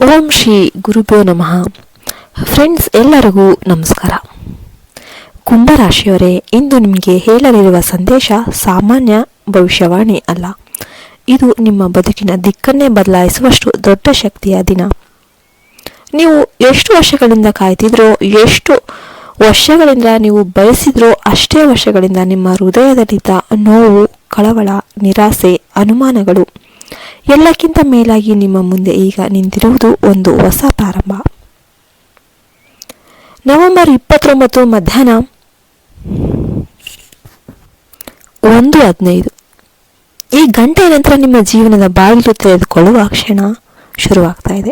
ಓಂ ಶ್ರೀ ಗುರುಭ್ಯೋ ನಮಃ. ಫ್ರೆಂಡ್ಸ್ ಎಲ್ಲರಿಗೂ ನಮಸ್ಕಾರ. ಕುಂಭರಾಶಿಯವರೇ, ಇಂದು ನಿಮಗೆ ಹೇಳಲಿರುವ ಸಂದೇಶ ಸಾಮಾನ್ಯ ಭವಿಷ್ಯವಾಣಿ ಅಲ್ಲ. ಇದು ನಿಮ್ಮ ಬದುಕಿನ ದಿಕ್ಕನ್ನೇ ಬದಲಾಯಿಸುವಷ್ಟು ದೊಡ್ಡ ಶಕ್ತಿಯ ದಿನ. ನೀವು ಎಷ್ಟು ವರ್ಷಗಳಿಂದ ಕಾಯ್ತಿದ್ರೋ, ಎಷ್ಟು ವರ್ಷಗಳಿಂದ ನೀವು ಬಯಸಿದ್ರೋ, ಅಷ್ಟೇ ವರ್ಷಗಳಿಂದ ನಿಮ್ಮ ಹೃದಯದಲ್ಲಿದ್ದ ನೋವು, ಕಳವಳ, ನಿರಾಸೆ, ಅನುಮಾನಗಳು ಎಲ್ಲಕ್ಕಿಂತ ಮೇಲಾಗಿ ನಿಮ್ಮ ಮುಂದೆ ಈಗ ನಿಂತಿರುವುದು ಒಂದು ಹೊಸ ಪ್ರಾರಂಭ. ನವೆಂಬರ್ ಇಪ್ಪತ್ತೊಂಬತ್ತು ಮಧ್ಯಾಹ್ನ ಒಂದು ಹದಿನೈದು. ಈ ಗಂಟೆಯ ನಂತರ ನಿಮ್ಮ ಜೀವನದ ಬಾಗಿಲು ತೆರೆದುಕೊಳ್ಳುವ ಕ್ಷಣ ಶುರುವಾಗ್ತಾ ಇದೆ.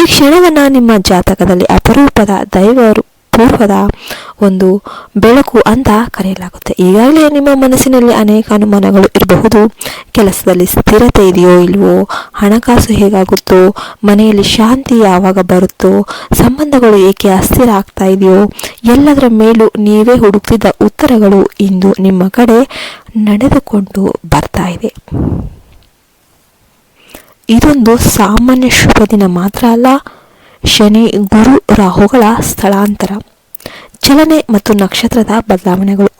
ಈ ಕ್ಷಣವನ್ನು ನಿಮ್ಮ ಜಾತಕದಲ್ಲಿ ಅಪರೂಪದ ದೈವರು ಪೂರ್ವದ ಒಂದು ಬೆಳಕು ಅಂತ ಕರೆಯಲಾಗುತ್ತೆ. ಈಗಾಗಲೇ ನಿಮ್ಮ ಮನಸ್ಸಿನಲ್ಲಿ ಅನೇಕ ಅನುಮಾನಗಳು ಇರಬಹುದು. ಕೆಲಸದಲ್ಲಿ ಸ್ಥಿರತೆ ಇದೆಯೋ ಇಲ್ವೋ, ಹಣಕಾಸು ಹೇಗಾಗುತ್ತೋ, ಮನೆಯಲ್ಲಿ ಶಾಂತಿ ಯಾವಾಗ ಬರುತ್ತೋ, ಸಂಬಂಧಗಳು ಏಕೆ ಅಸ್ಥಿರ ಆಗ್ತಾ ಇದೆಯೋ, ಎಲ್ಲದರ ಮೇಲೂ ನೀವೇ ಹುಡುಕ್ತಿದ್ದ ಉತ್ತರಗಳು ಇಂದು ನಿಮ್ಮ ಕಡೆ ನಡೆದುಕೊಂಡು ಬರ್ತಾ ಇದೆ. ಇದೊಂದು ಸಾಮಾನ್ಯ ಶುಭ ದಿನ ಮಾತ್ರ ಅಲ್ಲ ಶನಿ ಗುರು ರಾಹುಗಳ ಸ್ಥಳಾಂತರ. ಚಲನೆ ಮತ್ತು ನಕ್ಷತ್ರದ ಬದಲಾವಣೆಗಳು.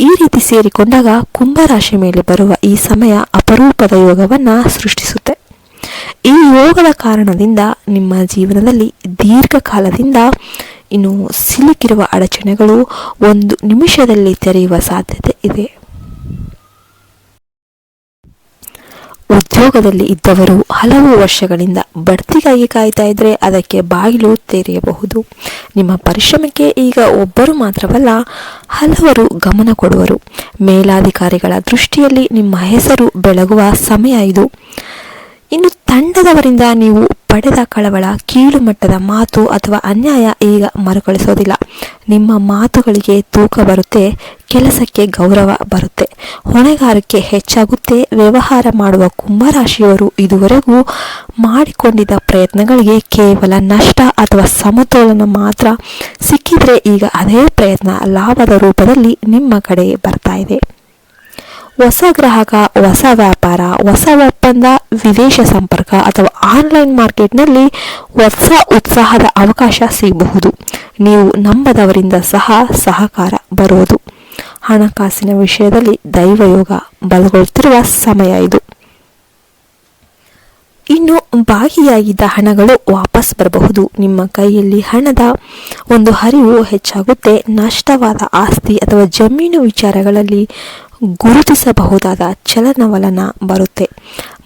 ಈ ರೀತಿ ಸೇರಿಕೊಂಡಾಗ ಕುಂಭರಾಶಿ ಮೇಲೆ ಬರುವ ಈ ಸಮಯ ಅಪರೂಪದ ಯೋಗವನ್ನು ಸೃಷ್ಟಿಸುತ್ತೆ. ಈ ಯೋಗದ ಕಾರಣದಿಂದ ನಿಮ್ಮ ಜೀವನದಲ್ಲಿ ದೀರ್ಘಕಾಲದಿಂದ ಇನ್ನು ಸಿಲುಕಿರುವ ಅಡಚಣೆಗಳು ಒಂದು ನಿಮಿಷದಲ್ಲಿ ತೆರೆಯುವ ಸಾಧ್ಯತೆ ಇದೆ. ಉದ್ಯೋಗದಲ್ಲಿ ಇದ್ದವರು ಹಲವು ವರ್ಷಗಳಿಂದ ಬಡ್ತಿಗಾಗಿ ಕಾಯ್ತಾ ಇದ್ರೆ ಅದಕ್ಕೆ ಬಾಗಿಲು ತೆರೆಯಬಹುದು. ನಿಮ್ಮ ಪರಿಶ್ರಮಕ್ಕೆ ಈಗ ಒಬ್ಬರು ಮಾತ್ರವಲ್ಲ, ಹಲವರು ಗಮನ ಕೊಡುವರು. ಮೇಲಾಧಿಕಾರಿಗಳ ದೃಷ್ಟಿಯಲ್ಲಿ ನಿಮ್ಮ ಹೆಸರು ಬೆಳಗುವ ಸಮಯ ಇದು. ಇನ್ನು ತಂಡದವರಿಂದ ನೀವು ಪಡೆದ ಕಳವಳ ಕೀಳುಮಟ್ಟದ ಮಾತು ಅಥವಾ ಅನ್ಯಾಯ ಈಗ ಮರುಕಳಿಸೋದಿಲ್ಲ. ನಿಮ್ಮ ಮಾತುಗಳಿಗೆ ತೂಕ ಬರುತ್ತೆ, ಕೆಲಸಕ್ಕೆ ಗೌರವ ಬರುತ್ತೆ. ಹೊಣೆಗಾರಿಕೆ ಹೆಚ್ಚಾಗುತ್ತೆ, ವ್ಯವಹಾರ ಮಾಡುವ ಕುಂಭರಾಶಿಯವರು ಇದುವರೆಗೂ ಮಾಡಿಕೊಂಡಿದ್ದ ಪ್ರಯತ್ನಗಳಿಗೆ ಕೇವಲ ನಷ್ಟ ಅಥವಾ ಸಮತೋಲನ ಮಾತ್ರ. ಸಿಕ್ಕಿದ್ರೆ ಈಗ ಅದೇ ಪ್ರಯತ್ನ ಲಾಭದ ರೂಪದಲ್ಲಿ ನಿಮ್ಮ ಕಡೆ ಬರ್ತಾ ಇದೆ. ಹೊಸ ಗ್ರಾಹಕ, ಹೊಸ ವ್ಯಾಪಾರ, ಹೊಸ ಒಪ್ಪಂದ, ವಿದೇಶ ಸಂಪರ್ಕ ಅಥವಾ ಆನ್ಲೈನ್ ಮಾರ್ಕೆಟ್ನಲ್ಲಿ ಹೊಸ ಉತ್ಸಾಹದ ಅವಕಾಶ ಸಿಗಬಹುದು. ನೀವು ನಂಬದವರಿಂದ ಸಹ ಸಹಕಾರ ಬರುವುದು. ಹಣಕಾಸಿನ ವಿಷಯದಲ್ಲಿ ದೈವಯೋಗ ಬಲಗೊಳ್ಳುತ್ತಿರುವ ಸಮಯ ಇದು. ಇನ್ನು ಬಾಗಿಯಾಗಿದ್ದ ಹಣಗಳು ವಾಪಸ್ ಬರಬಹುದು. ನಿಮ್ಮ ಕೈಯಲ್ಲಿ ಹಣದ ಒಂದು ಹರಿವು ಹೆಚ್ಚಾಗುತ್ತೆ. ನಷ್ಟವಾದ ಆಸ್ತಿ ಅಥವಾ ಜಮೀನು ವಿಚಾರಗಳಲ್ಲಿ ಗುರುತಿಸಬಹುದಾದ ಚಲನವಲನ ಬರುತ್ತೆ.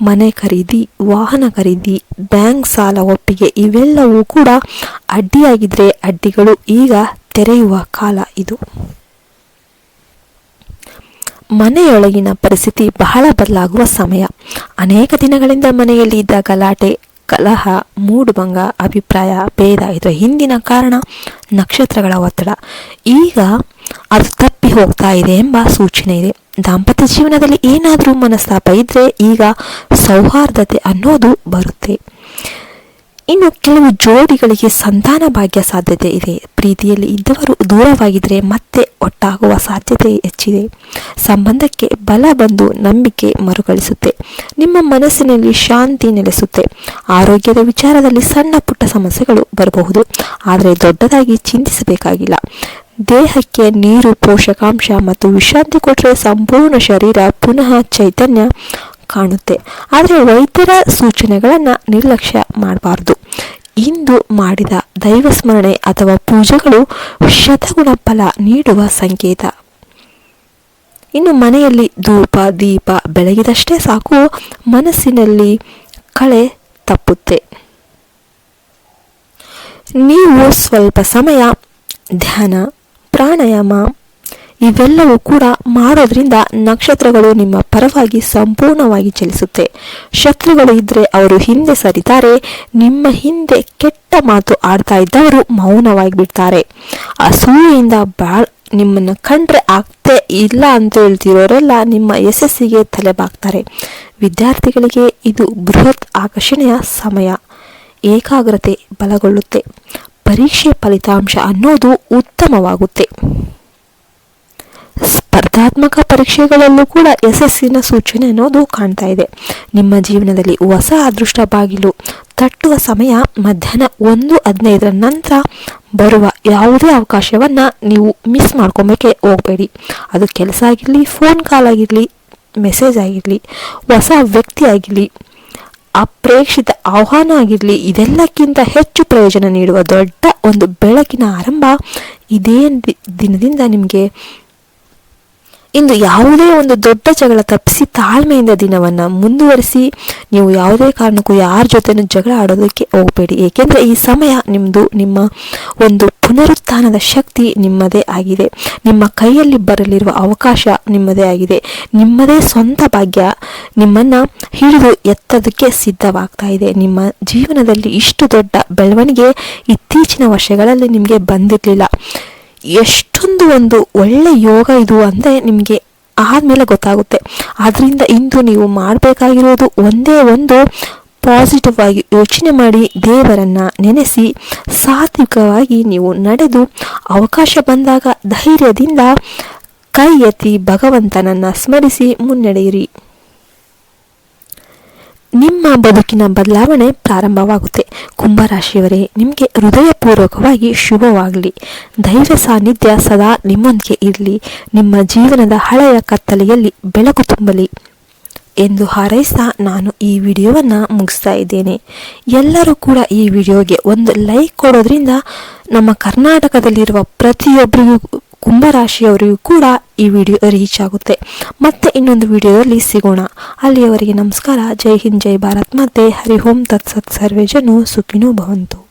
ಮನೆ ಖರೀದಿ, ವಾಹನ ಖರೀದಿ, ಬ್ಯಾಂಕ್ ಸಾಲ ಒಪ್ಪಿಗೆ ಇವೆಲ್ಲವೂ ಕೂಡ ಅಡ್ಡಿಯಾಗಿದ್ರೆ ಅಡ್ಡಿಗಳು ಈಗ ತೆರೆಯುವ ಕಾಲ ಇದು. ಮನೆಯೊಳಗಿನ ಪರಿಸ್ಥಿತಿ ಬಹಳ ಬದಲಾಗುವ ಸಮಯ. ಅನೇಕ ದಿನಗಳಿಂದ ಮನೆಯಲ್ಲಿ ಇದ್ದ ಗಲಾಟೆ, ಕಲಹ ಮೂಡುಭಂಗ ಅಭಿಪ್ರಾಯ, ಭೇದ ಇದರ ಹಿಂದಿನ ಕಾರಣ ನಕ್ಷತ್ರಗಳ ಒತ್ತಡ. ಈಗ ಅದು ತಪ್ಪಿ ಹೋಗ್ತಾ ಇದೆ ಎಂಬ ಸೂಚನೆ ಇದೆ. ದಾಂಪತ್ಯ ಜೀವನದಲ್ಲಿ ಏನಾದರೂ ಮನಸ್ತಾಪ ಇದ್ರೆ ಈಗ ಸೌಹಾರ್ದತೆ ಅನ್ನೋದು ಬರುತ್ತೆ. ಇನ್ನು ಕೆಲವು ಜೋಡಿಗಳಿಗೆ ಸಂತಾನ ಭಾಗ್ಯ ಸಾಧ್ಯತೆ ಇದೆ. ಪ್ರೀತಿಯಲ್ಲಿ ಇದ್ದವರು ದೂರವಾಗಿದ್ದರೆ ಮತ್ತೆ ಒಟ್ಟಾಗುವ ಸಾಧ್ಯತೆ ಹೆಚ್ಚಿದೆ. ಸಂಬಂಧಕ್ಕೆ ಬಲ ಬಂದು ನಂಬಿಕೆ ಮರುಕಳಿಸುತ್ತೆ. ನಿಮ್ಮ ಮನಸ್ಸಿನಲ್ಲಿ ಶಾಂತಿ ನೆಲೆಸುತ್ತೆ. ಆರೋಗ್ಯದ ವಿಚಾರದಲ್ಲಿ ಸಣ್ಣ ಪುಟ್ಟ ಸಮಸ್ಯೆಗಳು ಬರಬಹುದು. ಆದರೆ ದೊಡ್ಡದಾಗಿ ಚಿಂತಿಸಬೇಕಾಗಿಲ್ಲ. ದೇಹಕ್ಕೆ ನೀರು, ಪೋಷಕಾಂಶ ಮತ್ತು ವಿಶ್ರಾಂತಿ ಕೊಟ್ಟರೆ ಸಂಪೂರ್ಣ ಶರೀರ ಪುನಃ ಚೈತನ್ಯ ಕಾಣುತ್ತೆ. ಆದರೆ ವೈದ್ಯರ ಸೂಚನೆಗಳನ್ನು ನಿರ್ಲಕ್ಷ್ಯ ಮಾಡಬಾರ್ದು. ಇಂದು ಮಾಡಿದ ದೈವ ಸ್ಮರಣೆ ಅಥವಾ ಪೂಜೆಗಳು ಶತಗುಣ ಫಲ ನೀಡುವ ಸಂಕೇತ. ಇನ್ನು ಮನೆಯಲ್ಲಿ ಧೂಪ, ದೀಪ ಬೆಳಗಿದಷ್ಟೇ ಸಾಕು, ಮನಸ್ಸಿನಲ್ಲಿ ಕಳೆ ತಪ್ಪುತ್ತೆ. ನೀವು ಸ್ವಲ್ಪ ಸಮಯ ಧ್ಯಾನ ಪ್ರಾಣಾಯಾಮ. ಇವೆಲ್ಲವೂ ಕೂಡ ಮಾಡೋದ್ರಿಂದ ನಕ್ಷತ್ರಗಳು ನಿಮ್ಮ ಪರವಾಗಿ ಸಂಪೂರ್ಣವಾಗಿ ಚಲಿಸುತ್ತೆ. ಶತ್ರುಗಳು ಇದ್ರೆ ಅವರು ಹಿಂದೆ ಸರಿತಾರೆ, ನಿಮ್ಮ ಹಿಂದೆ ಕೆಟ್ಟ ಮಾತು ಆಡ್ತಾ ಇದ್ದವರು ಮೌನವಾಗಿ ಬಿಡ್ತಾರೆ. ಅಸೂಯೆಯಿಂದ ಬಾಳ್ ನಿಮ್ಮನ್ನು ಕಂಡ್ರೆ ಆಗ್ತೇ ಇಲ್ಲ ಅಂತ ಹೇಳ್ತಿರೋರೆಲ್ಲ ನಿಮ್ಮ ಯಶಸ್ಸಿಗೆ ತಲೆಬಾಗ್ತಾರೆ. ವಿದ್ಯಾರ್ಥಿಗಳಿಗೆ ಇದು ಬೃಹತ್ ಆಕರ್ಷಣೆಯ ಸಮಯ. ಏಕಾಗ್ರತೆ ಬಲಗೊಳ್ಳುತ್ತೆ. ಪರೀಕ್ಷೆ ಫಲಿತಾಂಶ ಅನ್ನೋದು ಉತ್ತಮವಾಗುತ್ತೆ. ಸ್ಪರ್ಧಾತ್ಮಕ ಪರೀಕ್ಷೆಗಳಲ್ಲೂ ಕೂಡ ಯಶಸ್ಸಿನ ಸೂಚನೆ ಅನ್ನೋದು ಕಾಣ್ತಾ ಇದೆ. ನಿಮ್ಮ ಜೀವನದಲ್ಲಿ ಹೊಸ ಅದೃಷ್ಟ ಬಾಗಿಲು ತಟ್ಟುವ ಸಮಯ ಮಧ್ಯಾಹ್ನ ಒಂದು ಹದಿನೈದರ ನಂತರ ಬರುವ ಯಾವುದೇ ಅವಕಾಶವನ್ನು ನೀವು ಮಿಸ್ ಮಾಡ್ಕೊಬೇಕೆ ಹೋಗಬೇಡಿ. ಅದು ಕೆಲಸ ಆಗಿರಲಿ, ಫೋನ್ ಕಾಲ್ ಆಗಿರಲಿ, ಮೆಸೇಜ್ ಆಗಿರಲಿ, ಹೊಸ ವ್ಯಕ್ತಿ ಆಗಿರಲಿ ಅಪ್ರೇಕ್ಷಿತ ಆಹ್ವಾನ ಆಗಿರಲಿ ಇದೆಲ್ಲಕ್ಕಿಂತ ಹೆಚ್ಚು ಪ್ರಯೋಜನ ನೀಡುವ ದೊಡ್ಡ ಒಂದು ಬೆಳಕಿನ ಆರಂಭ ಇದೇ ದಿನದಿಂದ ನಿಮಗೆ ಇಂದು ಯಾವುದೇ ಒಂದು ದೊಡ್ಡ ಜಗಳ ತಪ್ಪಿಸಿ ತಾಳ್ಮೆಯಿಂದ ದಿನವನ್ನು ಮುಂದುವರಿಸಿ ನೀವು ಯಾವುದೇ ಕಾರಣಕ್ಕೂ ಯಾರ ಜೊತೆನೂ ಜಗಳ ಆಡೋದಕ್ಕೆ ಹೋಗಬೇಡಿ. ಏಕೆಂದರೆ ಈ ಸಮಯ ನಿಮ್ಮದು ನಿಮ್ಮ ಒಂದು ಪುನರುತ್ಥಾನದ ಶಕ್ತಿ ನಿಮ್ಮದೇ ಆಗಿದೆ. ನಿಮ್ಮ ಕೈಯಲ್ಲಿ ಬರಲಿರುವ ಅವಕಾಶ ನಿಮ್ಮದೇ ಆಗಿದೆ. ನಿಮ್ಮದೇ ಸ್ವಂತ ಭಾಗ್ಯ ನಿಮ್ಮನ್ನು ಹಿಡಿದು ಎತ್ತದಕ್ಕೆ ಸಿದ್ಧವಾಗ್ತಾ ಇದೆ. ನಿಮ್ಮ ಜೀವನದಲ್ಲಿ ಇಷ್ಟು ದೊಡ್ಡ ಬೆಳವಣಿಗೆ ಇತ್ತೀಚಿನ ವರ್ಷಗಳಲ್ಲಿ ನಿಮಗೆ ಬಂದಿರಲಿಲ್ಲ. ಎಷ್ಟೊಂದು ಒಂದು ಒಳ್ಳೆ ಯೋಗ ಇದು ಅಂದರೆ ನಿಮಗೆ ಆದಮೇಲೆ ಗೊತ್ತಾಗುತ್ತೆ. ಆದ್ದರಿಂದ ಇಂದು ನೀವು ಮಾಡಬೇಕಾಗಿರೋದು ಒಂದೇ ಒಂದು ಪಾಸಿಟಿವ್ ಆಗಿ ಯೋಚನೆ ಮಾಡಿ ದೇವರನ್ನ ನೆನೆಸಿ ಸಾತ್ವಿಕವಾಗಿ ನೀವು ನಡೆದು ಅವಕಾಶ ಬಂದಾಗ ಧೈರ್ಯದಿಂದ ಕೈ ಎತ್ತಿ ಭಗವಂತನನ್ನು ಸ್ಮರಿಸಿ ಮುನ್ನಡೆಯಿರಿ. ಬದುಕಿನ ಬದಲಾವಣೆ ಪ್ರಾರಂಭವಾಗುತ್ತೆ. ಕುಂಭರಾಶಿಯವರೇ, ನಿಮಗೆ ಹೃದಯಪೂರ್ವಕವಾಗಿ ಶುಭವಾಗಲಿ. ಧೈರ್ಯ ಸಾನ್ನಿಧ್ಯ ಸದಾ ನಿಮ್ಮೊಂದಿಗೆ ಇರಲಿ. ನಿಮ್ಮ ಜೀವನದ ಹಳೆಯ ಕತ್ತಲೆಯಲ್ಲಿ ಬೆಳಕು ತುಂಬಲಿ ಎಂದು ಹಾರೈಸ್ತಾ ನಾನು ಈ ವಿಡಿಯೋವನ್ನು ಮುಗಿಸ್ತಾ ಇದ್ದೇನೆ. ಎಲ್ಲರೂ ಕೂಡ ಈ ವಿಡಿಯೋಗೆ ಒಂದು ಲೈಕ್ ಕೊಡೋದ್ರಿಂದ ನಮ್ಮ ಕರ್ನಾಟಕದಲ್ಲಿರುವ ಪ್ರತಿಯೊಬ್ಬರಿಗೂ ಕುಂಭರಾಶಿಯವರಿಗೂ ಕೂಡ ಈ ವಿಡಿಯೋ ರೀಚ್ ಆಗುತ್ತೆ. ಮತ್ತೆ ಇನ್ನೊಂದು ವಿಡಿಯೋದಲ್ಲಿ ಸಿಗೋಣ. ಅಲ್ಲಿಯವರಿಗೆ ನಮಸ್ಕಾರ. ಜೈ ಹಿಂದ್, ಜೈ ಭಾರತ್. ಮತ್ತೆ ಹರಿ ಓಂ ತತ್ಸತ್ ಸರ್ವೇ ಜನು ಸುಖಿನೋ ಭವಂತು.